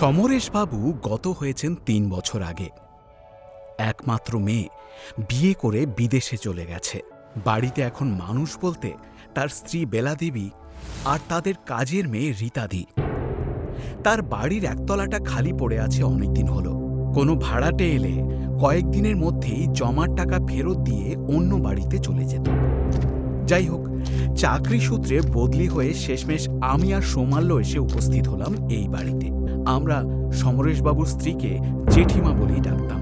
সমরেশবাবু গত হয়েছেন তিন বছর আগে। একমাত্র মেয়ে বিয়ে করে বিদেশে চলে গেছে। বাড়িতে এখন মানুষ বলতে তার স্ত্রী বেলাদেবী আর তাদের কাজের মেয়ে রীতাদি। তার বাড়ির একতলাটা খালি পড়ে আছে অনেকদিন হলো। কোনো ভাড়াটে এলে কয়েকদিনের মধ্যেই জমার টাকা ফেরত দিয়ে অন্য বাড়িতে চলে যেত। যাই হোক, চাকরি সূত্রে বদলি হয়ে শেষমেশ আমি আর সৌমাল্য এসে উপস্থিত হলাম এই বাড়িতে। আমরা সমরেশবাবুর স্ত্রীকে জেঠিমা বলেই ডাকতাম।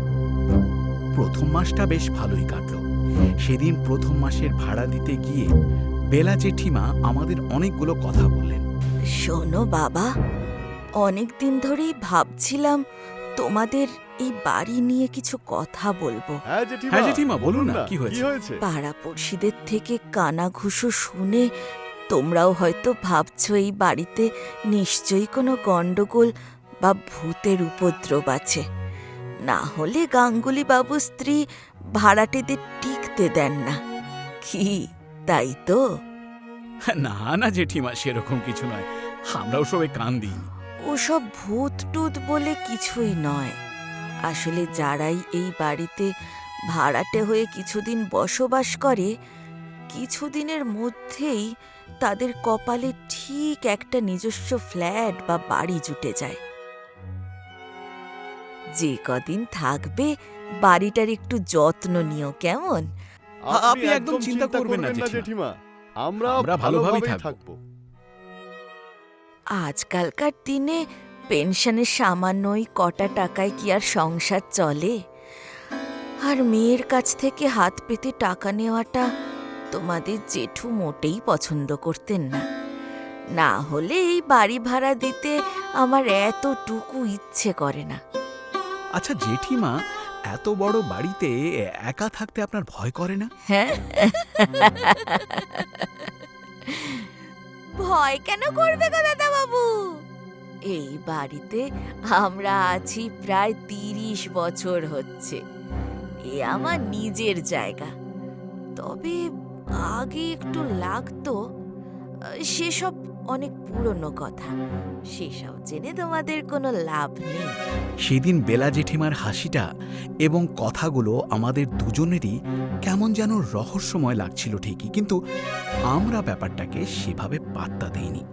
প্রথম মাসটা বেশ ভালোই কাটল। সেদিন প্রথম মাসের ভাড়া দিতে গিয়ে বেলা জেঠিমা আমাদের অনেকগুলো কথা বললেন। শোনো বাবা অনেক দিন ধরেই ভাবছিলাম তোমাদের এই বাড়ি নিয়ে কিছু কথা বলব। হ্যাঁ জেঠিমা হ্যাঁ, জেঠিমা, বলুন না, কি হয়েছে? কি হয়েছে? পাড়াপড়শিদের থেকে কানাঘুষো শুনে তোমরাও হয়তো ভাবছ এই বাড়িতে নিশ্চয়ই কোনো গণ্ডগোল বা ভূতের উপদ্রব আছে। না হলে গাঙ্গুলি বাবু স্ত্রী ভাড়াটেদের টিকতে দেন না। কি তাই তো? না না জেঠিমা সেরকম কিছু নয়। আমরাও সবাই কান দিই ওসব ভূত টুত বলে কিছুই নয়। আসলে যারাই এই বাড়িতে ভাড়াটে হয়ে কিছুদিন বসবাস করে কিছুদিনের মধ্যেই তাদের কপালে ঠিক একটা নিজস্ব ফ্ল্যাট বা বাড়ি জুটে যায়। যে কদিন থাকবে বাড়িটার একটু যত্ন নিও কেমন? আপনি একদম চিন্তা করবেন না, জেঠিমা। আমরা আমরা ভালোভাবেই। থাকব। আজকালকার দিনে পেনশনের সামান্যই কটা টাকায় কি আর সংসার চলে? আর মেয়ের কাছ থেকে হাত পেতে টাকা নেওয়াটা তোমাদের জেঠু মোটেই পছন্দ করতেন না। না হলে এই বাড়ি ভাড়া দিতে আমার এতটুকু ইচ্ছে করে না। আচ্ছা জেঠিমা এত বড় বাড়িতে একা থাকতে আপনার ভয় করে না? হ্যাঁ। ভয় কেন করবে গো দাদা বাবু এই বাড়িতে আমরা আছি প্রায় তিরিশ বছর হচ্ছে। এ আমার নিজের জায়গা। তবে আগে একটু লাগতো সেসব অনেক পুরনো কথা। সেসব জেনে তোমাদের কোনো লাভ নেই। সেদিন বেলা জেঠিমার হাসিটা এবং কথাগুলো আমাদের দুজনেরই কেমন যেন রহস্যময় লাগছিল ঠিকই, কিন্তু আমরা ব্যাপারটাকে সেভাবে পাত্তা দেইনি।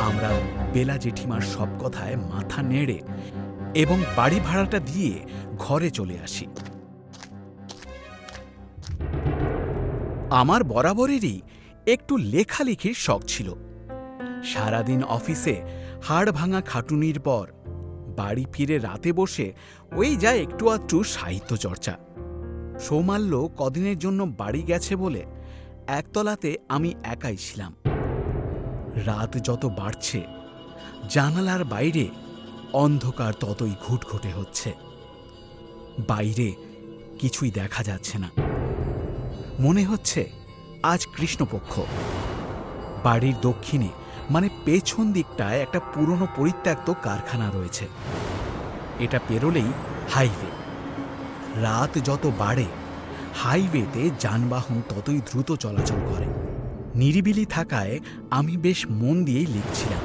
আমরা বেলা জেঠিমার সব কথায় মাথা নেড়ে এবং বাড়ি ভাড়াটা দিয়ে ঘরে চলে আসি। আমার বরাবরেরই একটু লেখালেখির শখ ছিল। সারাদিন অফিসে হাড় ভাঙা খাটুনির পর বাড়ি ফিরে রাতে বসে ওই যা একটু আধটু সাহিত্য চর্চা। সৌমাল্য কদিনের জন্য বাড়ি গেছে বলে একতলাতে আমি একাই ছিলাম। রাত যত বাড়ছে, জানালার বাইরে অন্ধকার ততই ঘুটঘুটে হচ্ছে। বাইরে কিছুই দেখা যাচ্ছে না। মনে হচ্ছে আজ কৃষ্ণপক্ষ। বাড়ির দক্ষিণে মানে পেছন দিকটায় একটা পুরনো পরিত্যক্ত কারখানা রয়েছে। এটা পেরোলেই হাইওয়ে। রাত যত বাড়ে, হাইওয়েতে যানবাহন ততই দ্রুত চলাচল করে। নিরিবিলি থাকায় আমি বেশ মন দিয়েই লিখছিলাম।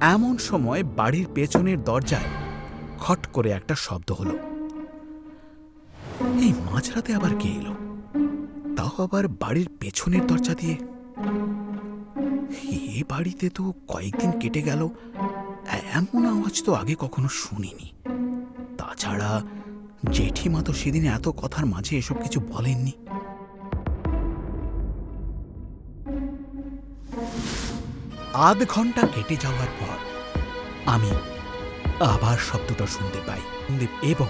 এমন সময় বাড়ির পেছনের দরজায় খট করে একটা শব্দ হলো। এই মাঝরাতে আবার কে এলো? তাও আবার বাড়ির পেছনের দরজা দিয়ে? এ বাড়িতে তো কয়েকদিন কেটে গেল। এমন আওয়াজ তো আগে কখনো শুনিনি। তাছাড়া জেঠিমা তো সেদিন এত কথার মাঝে এসব কিছু বলেননি। আধ ঘণ্টা কেটে যাওয়ার পর আমি আবার শব্দটা শুনতে পাই। এবং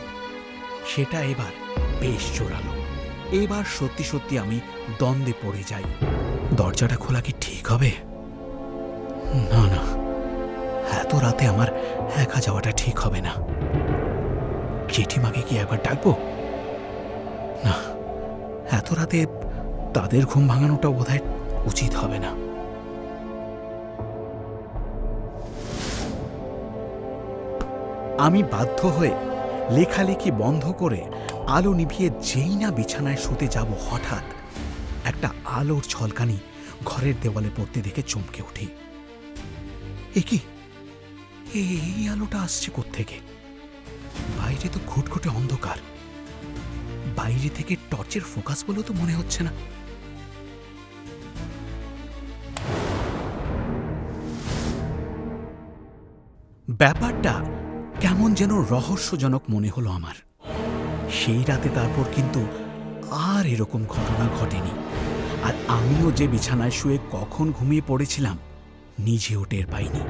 সেটা এবার বেশ জোরালো। এবার সত্যি সত্যি আমি দ্বন্দ্বে পড়ে যাই। দরজাটা খোলা কি ঠিক হবে? না না। এত রাতে আমার একা যাওয়াটা ঠিক হবে না। জেঠিমাকে কি একবার ডাকবো? না, এত রাতে তাদের ঘুম ভাঙানোটা বোধহয় উচিত হবে না। আমি বাধ্য হয়ে লেখালেখি বন্ধ করে আলো নিভিয়ে যেই না বিছানায় শুতে যাব হঠাৎ, একটা আলোর ছলকানি ঘরের দেওয়ালে পড়তে দেখে চমকে উঠি। এ কি? এই আলোটা আসছে থেকে বাইরে তো ঘুটঘুটে অন্ধকার। বাইরে থেকে টর্চের ফোকাস বলেও তো মনে হচ্ছে না। ব্যাপারটা কেমন যেন রহস্যজনক মনে হলো আমার। সেই রাতে তারপর কিন্তু আর এরকম ঘটনা ঘটেনি। আর আমিও যে বিছানায় শুয়ে কখন ঘুমিয়ে পড়েছিলাম নিজেও টের পাইনি।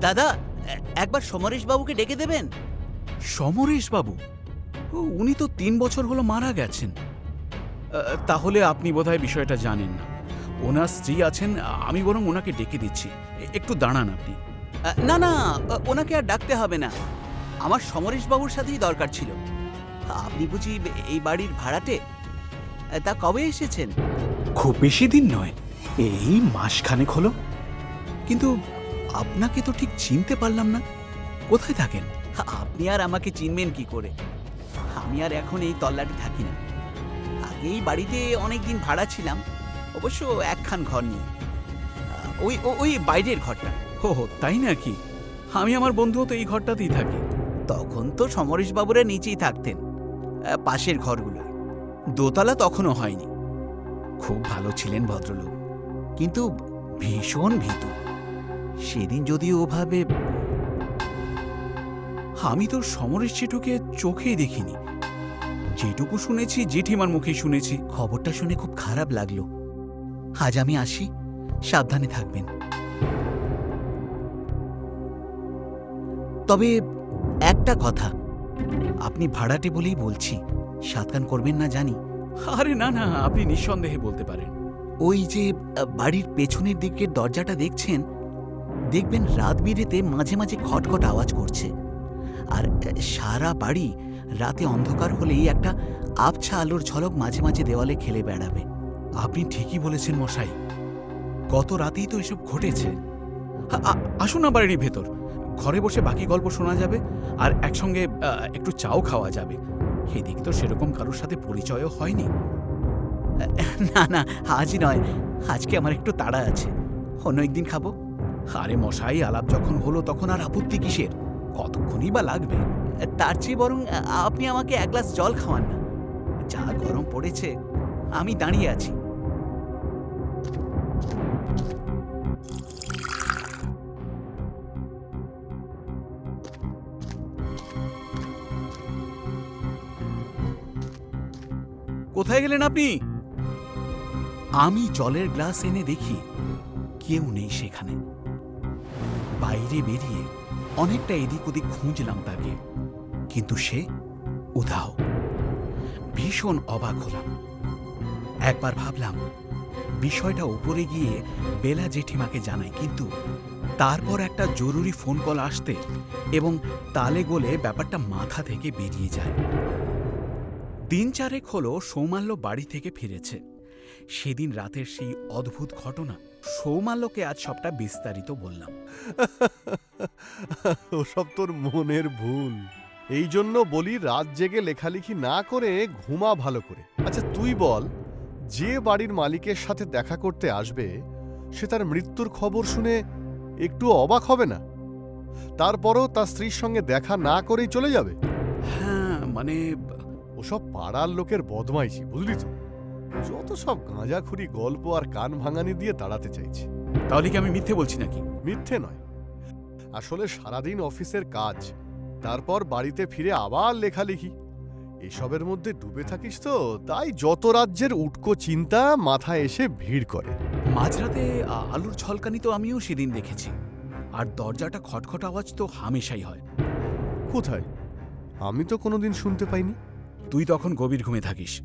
দাদা একবার সমরেশ বাবুকে ডেকে দেবেন? সমরেশ বাবু উনি তো তিন বছর হলো মারা গেছেন। তাহলে আপনি বোধহয় বিষয়টা জানেন না। ওনার স্ত্রী আছেন আমি বরং ওনাকে ডেকে দিচ্ছি। একটু দাঁড়ান আপনি। না না ওনাকে আর ডাকতে হবে না। আমার সমরেশ বাবুর সাথেই দরকার ছিল। আপনি বুঝি এই বাড়ির ভাড়াটে? তা কবে এসেছেন? খুব বেশি দিন নয় এই মাসখানেক হলো। কিন্তু আপনাকে তো ঠিক চিনতে পারলাম না। কোথায় থাকেন? আপনি আর আমাকে চিনবেন কি করে? আমি আর এখন এই তল্লাটে থাকি না। আগে এই বাড়িতে অনেক দিন ভাড়া ছিলাম অবশ্য একখান ঘর নিয়ে। ওই ওই বাইরের ঘরটা। হো হো তাই নাকি? আমি আমার বন্ধুও তো এই ঘরটাতেই থাকি। তখন তো সমরেশ বাবুরা নিচেই থাকতেন পাশের ঘরগুলো। দোতলা তখনও হয়নি। খুব ভালো ছিলেন ভদ্রলোক কিন্তু ভীষণ ভীতু। সেদিন যদি ওভাবে আমি তো সমরেশ জেঠুকে চোখেই দেখিনি। যেটুকু শুনেছি জেঠিমার মুখে শুনেছি। খবরটা শুনে খুব খারাপ লাগল। আজ আমি আসি সাবধানে থাকবেন। তবে একটা কথা আপনি ভাড়াটে বলেই বলছি সাতকান করবেন না জানি? আরে না না আপনি নিঃসন্দেহে বলতে পারেন। ওই যে বাড়ির পেছনের দিকের দরজাটা দেখছেন? দেখবেন রাত বিরেতে মাঝে মাঝে খটখট আওয়াজ করছে। আর সারা বাড়ি রাতে অন্ধকার হলেই একটা আবছা আলোর ঝলক মাঝে মাঝে দেওয়ালে খেলে বেড়াবে। আপনি ঠিকই বলেছেন মশাই। গত রাতেই তো এসব ঘটেছে। আসুন না বাড়ির ভেতর। ঘরে বসে বাকি গল্প শোনা যাবে আর একসঙ্গে একটু চাও খাওয়া যাবে। এদিকে তো সেরকম কারোর সাথে পরিচয়ও হয়নি। না না, আজই নয়। আজকে আমার একটু তাড়া আছে। অন্য একদিন খাব। আরে মশাই, আলাপ যখন হলো তখন আর আপত্তি কিসের? কতক্ষণই বা লাগবে? তার চেয়ে বরং আপনি আমাকে এক গ্লাস জল খাওয়ান না। যা গরম পড়েছে, আমি দাঁড়িয়ে আছি। কোথায় গেলেন আপনি? আমি জলের গ্লাস এনে দেখি কেউ নেই সেখানে। বাইরে বেরিয়ে অনেকটা এদিক ওদিক খুঁজলাম তাকে। কিন্তু সে উধাও। ভীষণ অবাক হলাম। একবার ভাবলাম, বিষয়টা উপরে গিয়ে বেলা জেঠিমাকে জানাই, কিন্তু তারপর একটা জরুরি ফোন কল আসতে এবং তালে গোলে ব্যাপারটা মাথা থেকে বেরিয়ে যায়। দিন চারেক হলো সৌমাল্য বাড়ি থেকে ফিরেছে। সেদিন রাতের সেই অদ্ভুত ঘটনা, সৌমাল্যকে আজ সবটা বিস্তারিত বললাম। ওসব তোর মনের ভুল। এই জন্য বলি রাত জেগে লেখালেখি না করে ঘুমা ভালো করে। আচ্ছা তুই বল যে বাড়ির মালিকের সাথে দেখা করতে আসবে সে তার মৃত্যুর খবর শুনে একটু অবাক হবে না? তারপরও তার স্ত্রীর সঙ্গে দেখা না করেই চলে যাবে? হ্যাঁ মানে ওসব পাড়ার লোকের বদমাইশি বুঝলি তো? যত সব গাঁজাখুরি গল্প আর কান ভাঙানি দিয়ে তাড়াতে চাইছি। তাহলে কি আমি মিথ্যে বলছি নাকি? মিথ্যে নয়। আসলে সারাদিন অফিসের কাজ তারপর বাড়িতে ফিরে আবার লেখালেখি। এসবের মধ্যে ডুবে থাকিস তো তাই যত রাজ্যের উটকো চিন্তা মাথায় এসে ভিড় করে। মাঝরাতে আলুর ছলকানি তো আমিও সেদিন দেখেছি। আর দরজাটা খটখট আওয়াজ তো হামেশাই হয়। কোথায়? আমি তো কোনোদিন শুনতে পাইনি। তুই তখন গভীর ঘুমে থাকিস।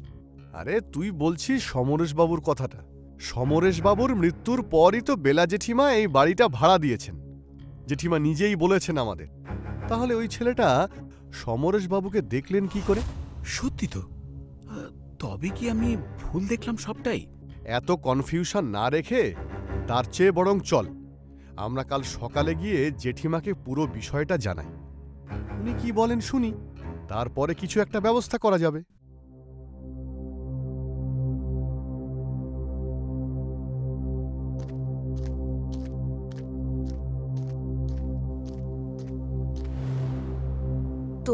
আরে তুই বলছিস সমরেশবাবুর কথাটা। সমরেশবাবুর মৃত্যুর পরই তো বেলা জেঠিমা এই বাড়িটা ভাড়া দিয়েছেন। জেঠিমা নিজেই বলেছেন আমাদের। তাহলে ওই ছেলেটা সমরেশবাবুকে দেখলেন কি করে? সত্যি তো। তবে কি আমি ভুল দেখলাম সবটাই? এত কনফিউশন না রেখে তার চেয়ে বরং চল। আমরা কাল সকালে গিয়ে জেঠিমাকে পুরো বিষয়টা জানাই। উনি কি বলেন শুনি? তারপরে কিছু একটা ব্যবস্থা করা যাবে।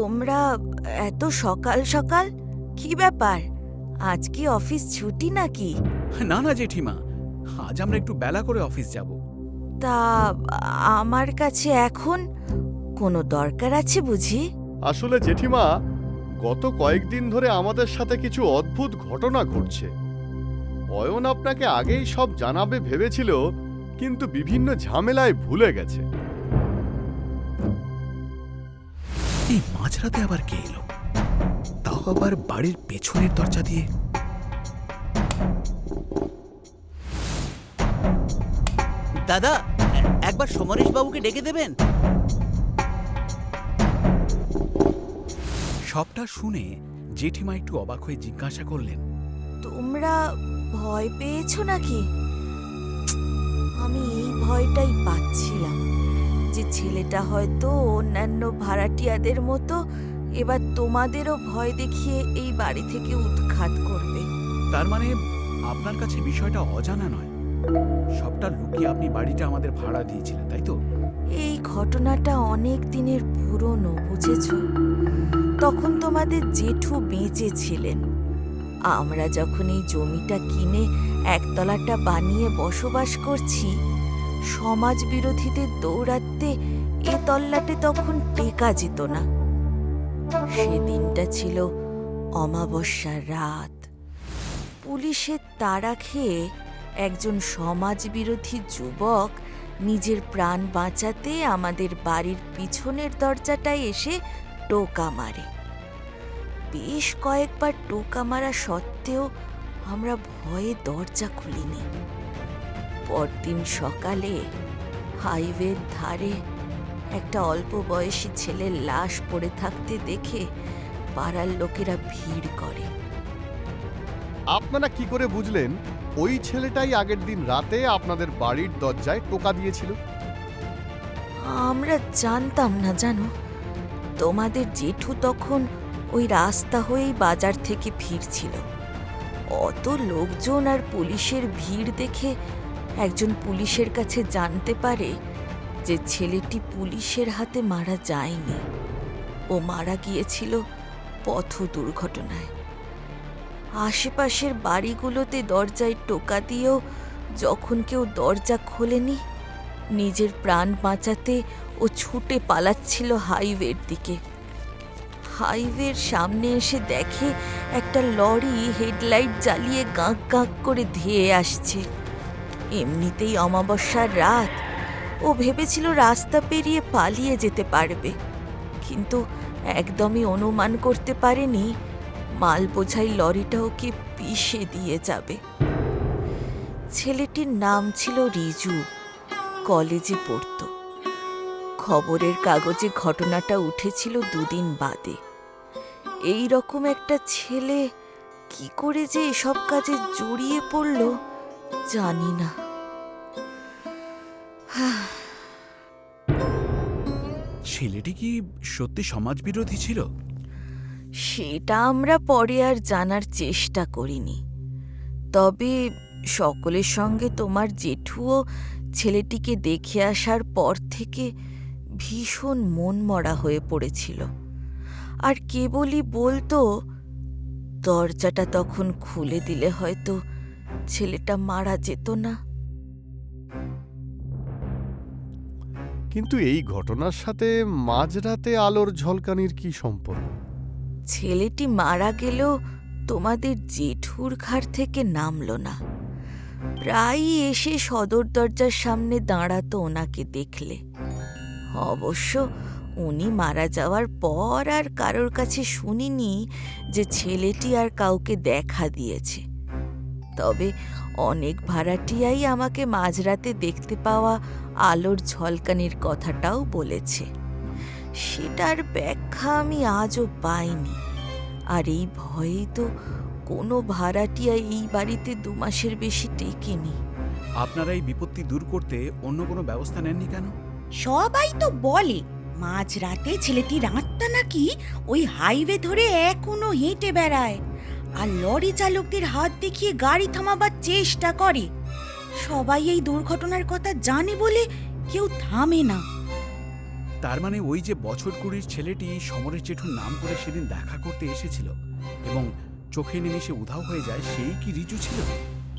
তোমরা এত সকাল সকাল? কি ব্যাপার? আজ কি অফিস ছুটি নাকি? না না জেঠিমা আজ আমরা একটু বেলা করে অফিস যাব। তা আমার কাছে এখন কোনো দরকার আছে বুঝি? আসলে জেঠিমা গত কয়েকদিন ধরে আমাদের সাথে কিছু অদ্ভুত ঘটনা ঘটছে। অয়ন আপনাকে আগেই সব জানাবে ভেবেছিল কিন্তু বিভিন্ন ঝামেলায় ভুলে গেছে। এই মাঝরাতে আবার কে এলো? তাও আবার বাড়ির পেছনের দরজা দিয়ে। দাদা একবার সমরেশ বাবুকে ডেকে দেবেন? সবটা শুনে জেঠিমা একটু অবাক হয়ে জিজ্ঞাসা করলেন তোমরা ভয় পেয়েছ নাকি? আমি এই ভয়টাই পাচ্ছিলাম। যে ছেলেটা হয়তো অন্যান্য ভাড়াটিয়াদের মতো এবার তোমাদেরও ভয় দেখিয়ে এই বাড়ি থেকে উৎখাত করবে। তার মানে আপনার কাছে বিষয়টা অজানা নয়। সবটা লুকিয়ে আপনি বাড়িটা আমাদের ভাড়া দিয়েছিলেন তাই তো? এই ঘটনাটা অনেক দিনের পুরনো বুঝেছ? তখন তোমাদের জেঠু বেঁচে ছিলেন। আমরা যখন এই জমিটা কিনে একতলাটা বানিয়ে বসবাস করছি সমাজ বিরোধীদের দৌড়াতে এ তল্লাটে তখন টেকা যেত না। সেদিনটা ছিল অমাবস্যার রাত। পুলিশের তাড়া খেয়ে একজন সমাজ বিরোধী যুবক নিজের প্রাণ বাঁচাতে আমাদের বাড়ির পিছনের দরজাটায় এসে টোকা মারে। বেশ কয়েকবার টোকা মারা সত্ত্বেও আমরা ভয়ে দরজা খুলিনি। পরদিন সকালে হাইওয়ের ধারে একটা অল্প বয়সী ছেলের লাশ পড়ে থাকতে দেখে পাড়ার লোকেরা ভিড় করে। আপনারা কি করে বুঝলেন ওই ছেলেটাই আগের দিন রাতে আপনাদের বাড়ির দরজায় টোকা দিয়েছিল? আমরা জানতাম না জানো তোমাদের জেঠু তখন ওই রাস্তা হয়েই বাজার থেকে ফিরছিল। অত লোকজন আর পুলিশের ভিড় দেখে একজন পুলিশের কাছে জানতে পারে যে ছেলেটি পুলিশের হাতে মারা যায়নি। ও মারা গিয়েছিল পথ দুর্ঘটনায়। আশেপাশের বাড়িগুলোতে দরজায় টোকা দিয়েও যখন কেউ দরজা খোলেনি, নিজের প্রাণ বাঁচাতে ও ছুটে পালাচ্ছিল হাইওয়ের দিকে। হাইওয়ের সামনে এসে দেখে একটা লরি হেডলাইট জ্বালিয়ে গাঁক গাঁক করে ধেয়ে আসছে। এমনিতেই অমাবস্যার রাত। ও ভেবেছিল রাস্তা পেরিয়ে পালিয়ে যেতে পারবে। কিন্তু একদমই অনুমান করতে পারেনি, মাল বোঝাই লরিটা ওকে পিষে দিয়ে যাবে। ছেলেটির নাম ছিল রিজু। কলেজে পড়তো। খবরের কাগজে ঘটনাটা উঠেছিল দুদিন বাদে। এই রকম একটা ছেলে কি করে যে এসব কাজে জড়িয়ে পড়ল? জানি না ছেলেটি কি সত্যি সমাজবিরোধী ছিল? সেটা আমরা পরে আর জানার চেষ্টা করিনি। তবে সকলের সঙ্গে তোমার জেঠুও ছেলেটিকে দেখে আসার পর থেকে ভীষণ মনমরা হয়ে পড়েছিল। আর কেবলই বলতো দরজাটা তখন খুলে দিলে হয়তো ছেলেটা মারা যেত না। কিন্তু এই ঘটনার সাথে মাঝরাতে আলোর ঝলকানির কি সম্পর্ক? ছেলেটি মারা গেলেও তোমাদের জেঠুর ঘাড় থেকে নামলো না। প্রায়ই এসে সদর দরজার সামনে দাঁড়াতো ওনাকে দেখলে। অবশ্য উনি মারা যাওয়ার পর আর কারোর কাছে শুনিনি যে ছেলেটি আর কাউকে দেখা দিয়েছে। তবে অনেক ভাড়াটিয়াই আমাকে মাঝরাতে দেখতে পাওয়া আলোর ঝলকানির কথাটাও বলেছে। সেটার ব্যাখ্যা আমি আজও পাইনি। আর এই ভয়েই তো কোনো ভাড়াটিয়া এই বাড়িতে দু মাসের বেশি টেকেনি। আপনারা এই বিপত্তি দূর করতে অন্য কোনো ব্যবস্থা নেননি কেন? সবাই তো বলে মাঝরাতে ছেলেটির আত্মা নাকি ওই হাইওয়ে ধরে এখনও হেঁটে বেড়ায়। আর লরি চালকদের হাত দেখিয়ে গাড়ি থামাবার চেষ্টা করে। সবাই এই দুর্ঘটনার কথা জানে বলে কেউ থামে না। তার মানে ওই যে বছর কুড়ির ছেলেটি সমরের জেঠুর নাম করে সেদিন দেখা করতে এসেছিল এবং চোখে নিমিশে উধাও হয়ে যায় সেই কি রিজু ছিল?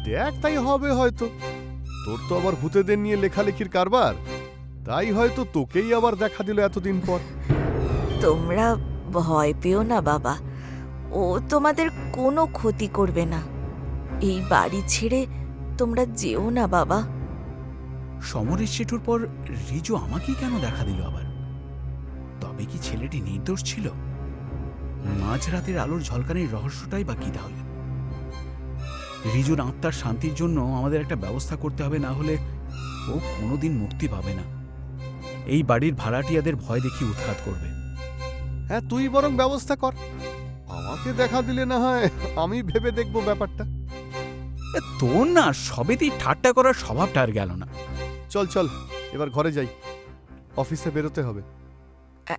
দেখ তাই হবে হয়তো। তোর তো আবার ভূতেদের নিয়ে লেখালেখির কারবার। তাই হয়তো তোকেই আবার দেখা দিল এতদিন পর। তোমরা ভয় পেও না বাবা। ও তোমাদের কোনো ক্ষতি করবে না। এই বাড়ি ছেড়ে তোমরা যেও না বাবা। সমরেশ জেঠুর পর রিজু আমাকেই কেন দেখা দিল আবার? তবে কি ছেলেটি নির্দোষ ছিল? মাঝরাতের আলোর ঝলকানির রহস্যটাই বা কি তাহলে? রিজুর আত্মার শান্তির জন্য আমাদের একটা ব্যবস্থা করতে হবে না হলে ও কোনোদিন মুক্তি পাবে না। এই বাড়ির ভাড়াটিয়াদের ভয় দেখি উৎখাত করবে। হ্যাঁ তুই বরং ব্যবস্থা কর। আমাকে দেখা দিলে না হয় আমি ভেবে দেখব ব্যাপারটা। এ, তোর না সবেতেই ঠাট্টা করার স্বভাবটা আর গেল না। চল চল এবার ঘরে যাই। অফিসে বেরোতে হবে।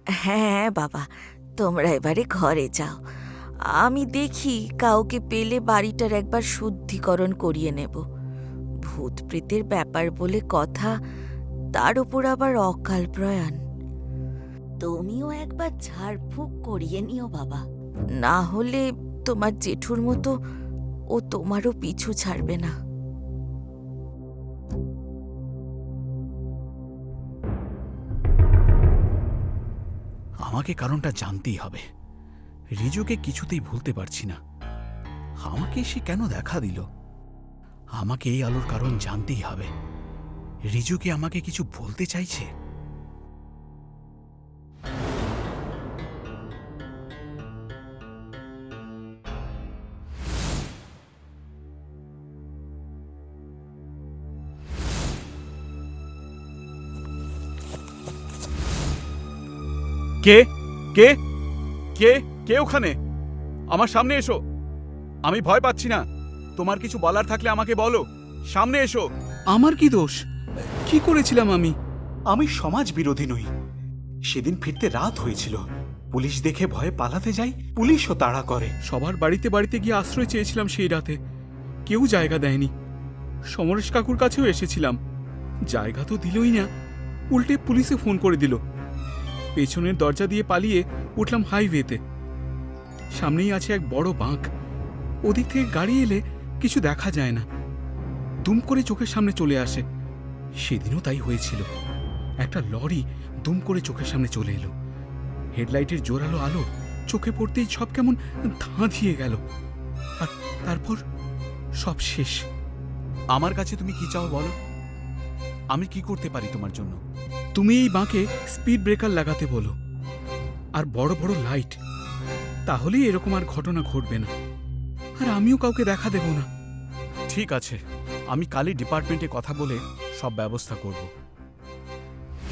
হ্যাঁ বাবা তোমরা এবারে ঘরে যাও। আমি দেখি কাউকে পেলে বাড়িটার একবার শুদ্ধিকরণ করিয়ে নেব। ভূত প্রেতের ব্যাপার বলে কথা তার উপর আবার অকাল প্রয়াণ। তুমিও একবার ঝাড়ফুঁক করিয়ে নিও বাবা। না হলে তোমার জেঠুর মতো ও তোমারও পিছু ছাড়বে না। আমাকে কারণটা জানতেই হবে। রিজুকে কিছুতেই ভুলতে পারছি না। আমাকে সে কেন দেখা দিল? আমাকে এই আলোর কারণ জানতেই হবে। রিজুকে আমাকে কিছু বলতে চাইছে? কে? কে? কে? কে ওখানে? আমার সামনে এসো। আমি ভয় পাচ্ছি না। তোমার কিছু বলার থাকলে আমাকে বলো। সামনে এসো। আমার কি দোষ? কি করেছিলাম আমি? আমি সমাজ বিরোধী নই। সেদিন ফিরতে রাত হয়েছিল। পুলিশ দেখে ভয়ে পালাতে যাই পুলিশও তাড়া করে। সবার বাড়িতে বাড়িতে গিয়ে আশ্রয় চেয়েছিলাম সেই রাতে। কেউ জায়গা দেয়নি। সমরেশ কাকুর কাছেও এসেছিলাম। জায়গা তো দিলই না। উল্টে পুলিশে ফোন করে দিল। পেছনের দরজা দিয়ে পালিয়ে উঠলাম হাইওয়েতে। সামনেই আছে এক বড় বাঁক। ওদিক থেকে গাড়ি এলে কিছু দেখা যায় না। দুম করে চোখের সামনে চলে আসে। সেদিনও তাই হয়েছিল। একটা লরি দুম করে চোখের সামনে চলে এলো। হেডলাইটের জোরালো আলো চোখে পড়তেই সব কেমন ধাঁধিয়ে গেল। আর তারপর সব শেষ। আমার কাছে তুমি কি চাও বলো? আমি কি করতে পারি তোমার জন্য? তুমি এই বাঁকে স্পিড ব্রেকার লাগাতে বলো। আর বড় বড় লাইট তাহলেই এরকম আর ঘটনা ঘটবে না। আর আমিও কাউকে দেখা দেব না। ঠিক আছে, আমি কালই ডিপার্টমেন্টে কথা বলে সব ব্যবস্থা করব।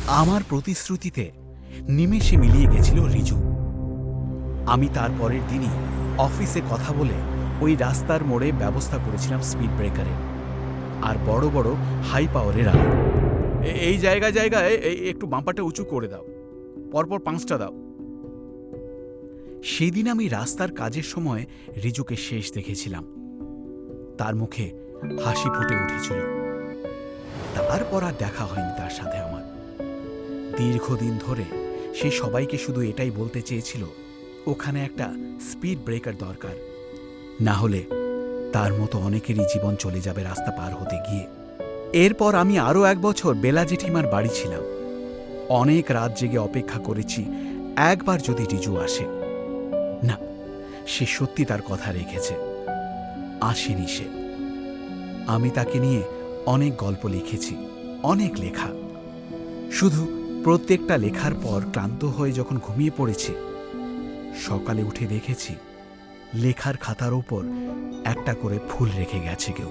আমার প্রতিশ্রুতিতে নিমেষে মিলিয়ে গেছিল রিজু। আমি তার পরের দিনই অফিসে কথা বলে ওই রাস্তার মোড়ে ব্যবস্থা করেছিলাম স্পিড ব্রেকারের আর বড় বড় হাই পাওয়ারের আলো। এই জায়গা, জায়গায় একটু বাম্পারটা উঁচু করে দাও। পরপর পাঁচটা দাও। সেদিন আমি রাস্তার কাজের সময় রিজুকে শেষ দেখেছিলাম। তার মুখে হাসি ফুটে উঠেছিল। তারপর আর দেখা হয়নি তার সাথে আমার। দীর্ঘদিন ধরে সে সবাইকে শুধু এটাই বলতে চেয়েছিল, ওখানে একটা স্পিড ব্রেকার দরকার। না হলে তার মতো অনেকেরই জীবন চলে যাবে রাস্তা পার হতে গিয়ে। এরপর আমি আরও এক বছর বেলা জেঠিমার বাড়ি ছিলাম। অনেক রাত জেগে অপেক্ষা করেছি, একবার যদি রিজু আসে। না, সে সত্যি তার কথা রেখেছে। আসেনি সে। আমি তাকে নিয়ে অনেক গল্প লিখেছি, অনেক লেখা। শুধু প্রত্যেকটা লেখার পর ক্লান্ত হয়ে যখন ঘুমিয়ে পড়েছি, সকালে উঠে দেখেছি, লেখার খাতার ওপর একটা করে ফুল রেখে গেছে কেউ।